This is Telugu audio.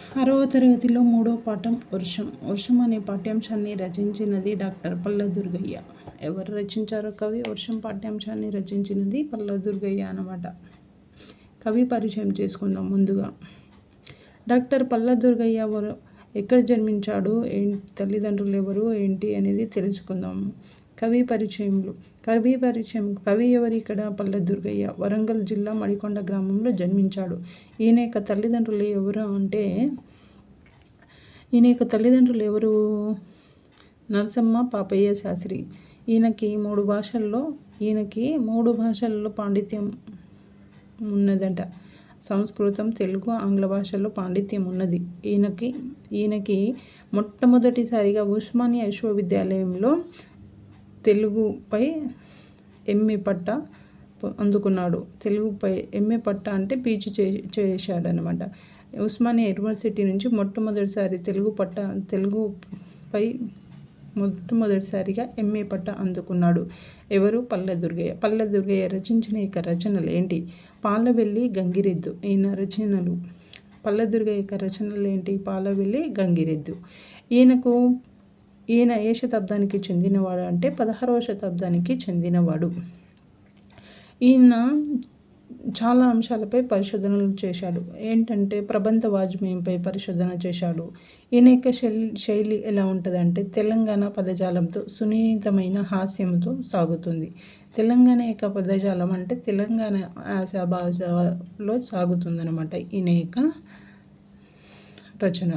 ఆరవ తరగతిలో మూడో పాఠం వర్షం. వర్షం అనే పాఠ్యాంశాన్ని రచించినది డాక్టర్ పల్ల దుర్గయ్య ఎవరు రచించారో కవి? వర్షం పాఠ్యాంశాన్ని రచించినది పల్ల దుర్గయ్య అనమాట కవి పరిచయం చేసుకుందాం ముందుగా. డాక్టర్ పల్ల దుర్గయ్య ఎక్కడ జన్మించాడు? ఏంటి? తల్లిదండ్రులు ఎవరు? ఏంటి? అనేది తెలుసుకుందాం. కవి పరిచయంలో. కవి పరిచయం కవి ఎవరి ఇక్కడ? పల్లె దుర్గయ్య వరంగల్ జిల్లా మడికొండ గ్రామంలో జన్మించాడు. ఈయన యొక్క తల్లిదండ్రులు ఎవరు అంటే ఈయన యొక్క తల్లిదండ్రులు ఎవరు? నరసమ్మ పాపయ్య శాస్త్రి. ఈయనకి మూడు భాషల్లో ఈయనకి మూడు భాషల్లో పాండిత్యం ఉన్నదంట. సంస్కృతం తెలుగు ఆంగ్ల భాషల్లో పాండిత్యం ఉన్నది. ఈయనకి ఈయనకి మొట్టమొదటిసారిగా ఉస్మానియా విశ్వవిద్యాలయంలో తెలుగుపై ఎంఏ పట్ట అందుకున్నాడు. తెలుగుపై ఎంఏ పట్ట అంటే పీజీ చే చేశాడనమాట ఉస్మానియా యూనివర్సిటీ నుంచి మొట్టమొదటిసారి తెలుగు పట్ట తెలుగుపై మొట్టమొదటిసారిగా ఎంఏ పట్ట అందుకున్నాడు. ఎవరు? పల్లె దుర్గయ్య పల్లె దుర్గయ్య రచించిన ఇక రచనలు ఏంటి పాలవెల్లి గంగిరెద్దు. ఈయన రచనలు. పల్లె దుర్గయ్య యొక్క రచనలు ఏంటి పాలవెల్లి గంగిరెద్దు. ఈయనకు ఈయన ఏ శతాబ్దానికి చెందినవాడు అంటే పదహారవ శతాబ్దానికి చెందినవాడు. ఈయన చాలా అంశాలపై పరిశోధనలు చేశాడు. ఏంటంటే ప్రబంధ వాజ్మయంపై పరిశోధన చేశాడు. ఈయన యొక్క శైలి శైలి ఎలా ఉంటుందంటే తెలంగాణ పదజాలంతో సున్నితమైన హాస్యంతో సాగుతుంది. తెలంగాణ యొక్క పదజాలం అంటే తెలంగాణ యాస భాషలో సాగుతుందన్నమాట ఈయన యొక్క రచన.